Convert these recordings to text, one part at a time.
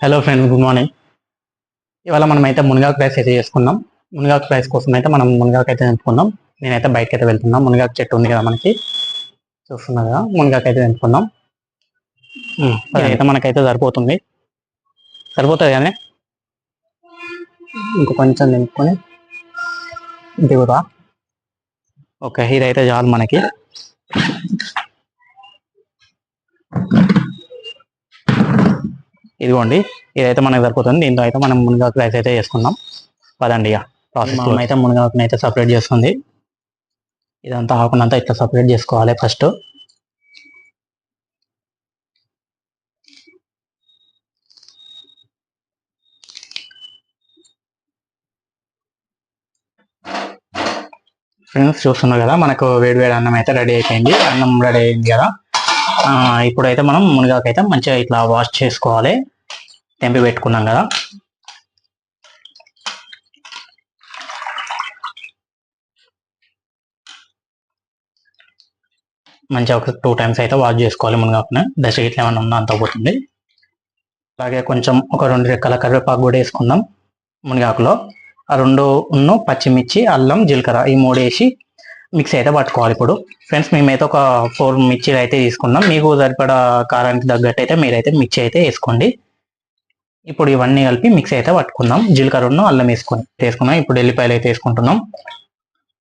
Hello friends good morning ఇవాళ మనం అయితే మునగాకు రైస్ అయితే చేసుకున్నాం మునగాకు రైస్ కోసం అయితే మనం మునగాకు అయితే తెంపుకుందాం. నేనైతే బయటకి అయితే వెళ్తున్నాం. మునగాకు చెట్టు ఉంది కదా మనకి. చూస్తున్నా కదా మునగాకు అయితే తెంపుకుందాం. ఉమ్, అయితే మనకైతే సరిపోతుంది. సరిపోతుంది కానీ ఇంకో కొంచెం తెంపుకొని దిగుతా. ఓకే ఇదైతే చాలు మనకి. ఇదిగోండి ఇదైతే మనకు సరిపోతుంది. దీంతో అయితే మనం మునగాకు రైస్ అయితే చేసుకుందాం. పదండి ఇక ప్రాసెస్ అయితే మునగాకుని అయితే సపరేట్ చేస్తుంది. ఇదంతా ఆకునంతా ఇట్లా సపరేట్ చేసుకోవాలి ఫస్ట్ ఫ్రెండ్స్ చూస్తున్నారు కదా మనకు వేడి వేడి అన్నం అయితే రెడీ అయిపోయింది. అన్నం రెడీ అయింది కదా. ఇప్పుడైతే మనం మునగాకు అయితే మంచిగా ఇట్లా వాష్ చేసుకోవాలి. తెంపి పెట్టుకున్నాం కదా. మంచిగా ఒక టూ టైమ్స్ అయితే వాష్ చేసుకోవాలి మునగాకుని. దశ ఇట్లా ఏమైనా ఉన్నా అంత పోతుంది. అలాగే కొంచెం ఒక రెండు రెక్కల కరివేపాకు కూడా వేసుకుందాం మునగాకులో. ఆ రెండు ఉన్ను పచ్చిమిర్చి అల్లం జీలకర్ర ఈ మూడు వేసి మిక్స్ అయితే పట్టుకోవాలి ఇప్పుడు. ఫ్రెండ్స్ మేమైతే ఒక ఫోర్ మిర్చీలు అయితే తీసుకున్నాం. మీకు సరిపడా కారానికి తగ్గట్టు అయితే మీరైతే మిర్చి అయితే వేసుకోండి. ఇప్పుడు ఇవన్నీ కలిపి మిక్స్ అయితే పట్టుకుందాం. జీలకర్రను అల్లం వేసుకొని వేసుకున్నాం. ఇప్పుడు ఎల్లిపాయలు అయితే వేసుకుంటున్నాం.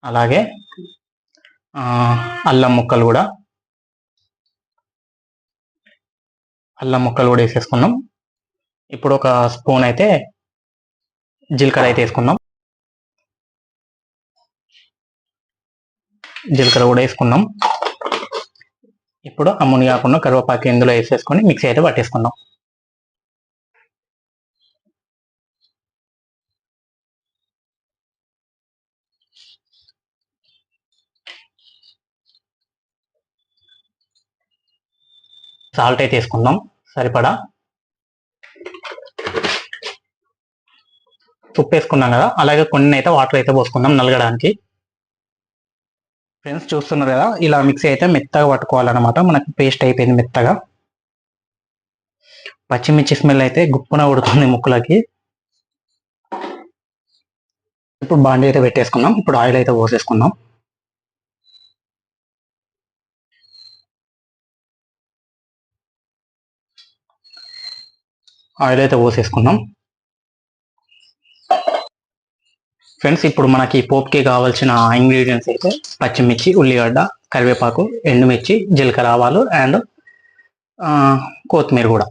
అలాగే అల్లం ముక్కలు కూడా. అల్లం ముక్కలు కూడా వేసేసుకున్నాం. ఇప్పుడు ఒక స్పూన్ అయితే జీలకర్ర అయితే వేసుకుందాం జీలకర్ర కూడా వేసుకున్నాం. ఇప్పుడు అమ్ముని కాకుండా కరివేపాకు ఇందులో వేసేసుకొని మిక్సీ అయితే పట్టేసుకుందాం. సాల్ట్ అయితే వేసుకుందాం. సరిపడా? ఉప్పు వేసుకున్నాం కదా. అలాగే కొన్ని అయితే వాటర్ అయితే పోసుకుందాం నలగడానికి. ఫ్రెండ్స్ చూస్తున్నారు కదా ఇలా మిక్సీ అయితే మెత్తగా పట్టుకోవాలన్నమాట. మనకు పేస్ట్ అయిపోయింది మెత్తగా. పచ్చిమిర్చి స్మెల్ అయితే గుప్పున ఉడుతుంది ముక్కులకి. ఇప్పుడు బాండీ అయితే పెట్టేసుకున్నాం ఇప్పుడు ఆయిల్ అయితే పోసేసుకుందాం. ఆయిల్ అయితే పోసేసుకున్నాం ఫ్రెండ్స్ ఇప్పుడు మనకి పోప్కి కావాల్సిన ఇంగ్రీడియంట్స్ అయితే పచ్చిమిర్చి ఉల్లిగడ్డ కరివేపాకు ఎండుమిర్చి జీలకర్ర ఆవాలు అండ్ కొత్తిమీర కూడా.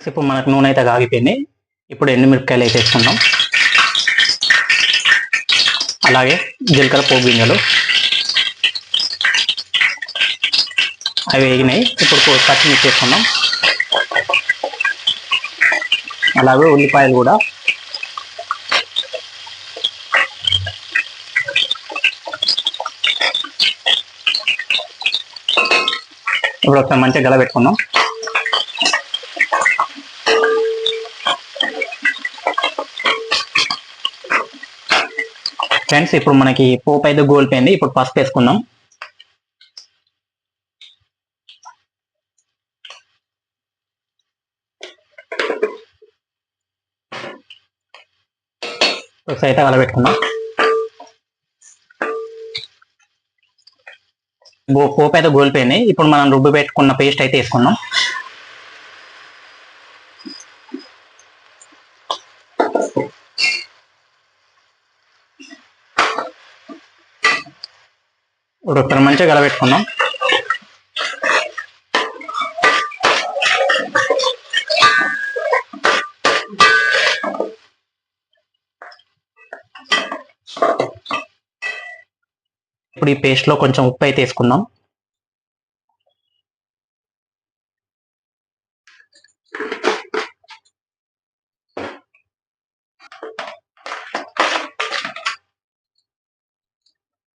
ఇప్పుడు మనకు నూనె అయితే కాగిపోయింది. ఇప్పుడు ఎండుమిరపకాయలు అయితే వేసుకుందాం అలాగే జీలకర్ర పోపు గింజలు. అవి వేగినాయి. ఇప్పుడు పచ్చిమిర్చి వేసుకుందాం. అలాగే ఉల్లిపాయలు కూడా. ఇప్పుడు ఒకసారి మంచిగా గల పెట్టుకుందాం ఫ్రెండ్స్ ఇప్పుడు మనకి పోపు అయితే గోల్పోయింది ఇప్పుడు పసుపు వేసుకుందాం. ఒకసారి అయితే గల పెట్టుకుందాం. పోపు అయితే గోల్పోయింది ఇప్పుడు మనం రుబ్బు పెట్టుకున్న పేస్ట్ అయితే వేసుకుందాం. ఇప్పుడు మంచిగా గలబెట్టుకుందాం ఇప్పుడు ఈ పేస్ట్లో కొంచెం ఉప్పు అయితే వేసుకుందాం.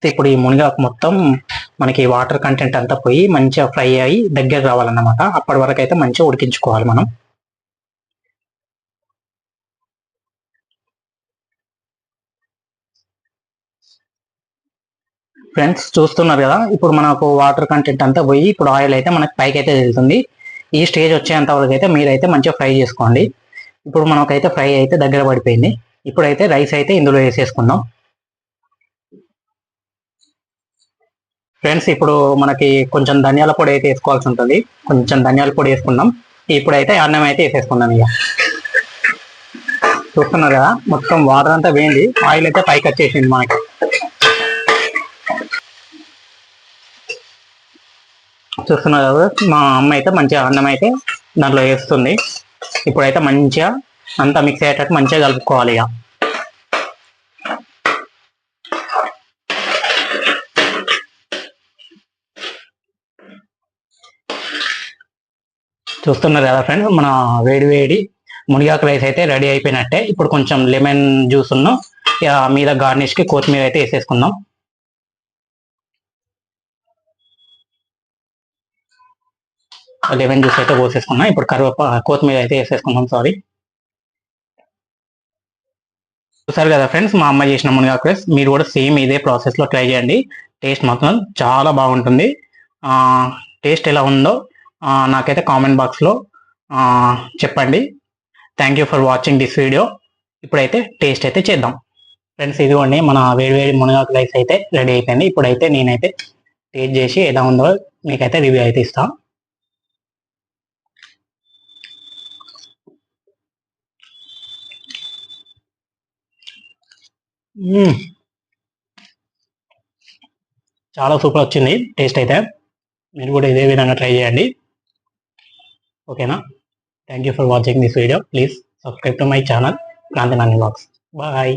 ఇప్పుడు ఈ మునిగాకు మొత్తం మనకి వాటర్ కంటెంట్ అంతా పోయి మంచిగా ఫ్రై అయ్యి దగ్గర రావాలన్నమాట. అప్పటి వరకు అయితే మంచిగా ఉడికించుకోవాలి మనం. ఫ్రెండ్స్ చూస్తున్నారు కదా ఇప్పుడు మనకు వాటర్ కంటెంట్ అంతా పోయి ఇప్పుడు ఆయిల్ అయితే మనకి పైకి అయితే వెళ్తుంది. ఈ స్టేజ్ వచ్చేంత వరకు అయితే మీరైతే మంచిగా ఫ్రై చేసుకోండి. ఇప్పుడు మనకైతే ఫ్రై అయితే దగ్గర పడిపోయింది. ఇప్పుడైతే రైస్ అయితే ఇందులో వేసేసుకుందాం. ఫ్రెండ్స్ ఇప్పుడు మనకి కొంచెం ధనియాల పొడి అయితే వేసుకోవాల్సి ఉంటుంది. కొంచెం ధనియాల పొడి వేసుకుందాం. ఇప్పుడైతే అన్నం అయితే వేసేసుకుందాం ఇక. చూస్తున్నారు కదా మొత్తం వాటర్ అంతా వేయండి ఆయిల్ అయితే పైకి వచ్చేసింది మనకి. చూస్తున్నారు కదా మా అమ్మ అయితే మంచిగా అన్నం అయితే దాంట్లో వేస్తుంది. ఇప్పుడైతే మంచిగా అంతా మిక్స్ అయ్యేటట్టు మంచిగా కలుపుకోవాలి ఇక. చూస్తున్నారు కదా ఫ్రెండ్స్ మన వేడి వేడి మునిగాకు రైస్ అయితే రెడీ అయిపోయినట్టే. ఇప్పుడు కొంచెం లెమన్ జ్యూస్ ఉన్న మీద గార్నిష్కి కొత్తిమీర అయితే వేసేసుకుందాం. లెమన్ జ్యూస్ అయితే పోసేసుకున్నాం ఇప్పుడు కరివేపా కొత్తిమీర అయితే వేసేసుకుందాం సారీ చూసారు కదా ఫ్రెండ్స్ మా అమ్మ చేసిన మునిగాకు రైస్ మీరు కూడా సేమ్ ఇదే ప్రాసెస్లో ట్రై చేయండి. టేస్ట్ మాత్రం చాలా బాగుంటుంది. టేస్ట్ ఎలా ఉందో నాకైతే కామెంట్ బాక్స్లో చెప్పండి. Thank you for watching this video ఇప్పుడైతే టేస్ట్ అయితే చేద్దాం. ఫ్రెండ్స్ ఇదిగోండి మన వేడివేడి మునగాకు రైస్ అయితే రెడీ అయిపోయింది. ఇప్పుడైతే నేనైతే టేస్ట్ చేసి ఎలా ఉందో మీకైతే రివ్యూ అయితే ఇస్తాను చాలా సూపర్ వచ్చింది టేస్ట్ అయితే. మీరు కూడా ఇదే విధంగా ట్రై చేయండి. ఓకేనా? Thank you for watching this video please subscribe to my channel Kranti Nani box bye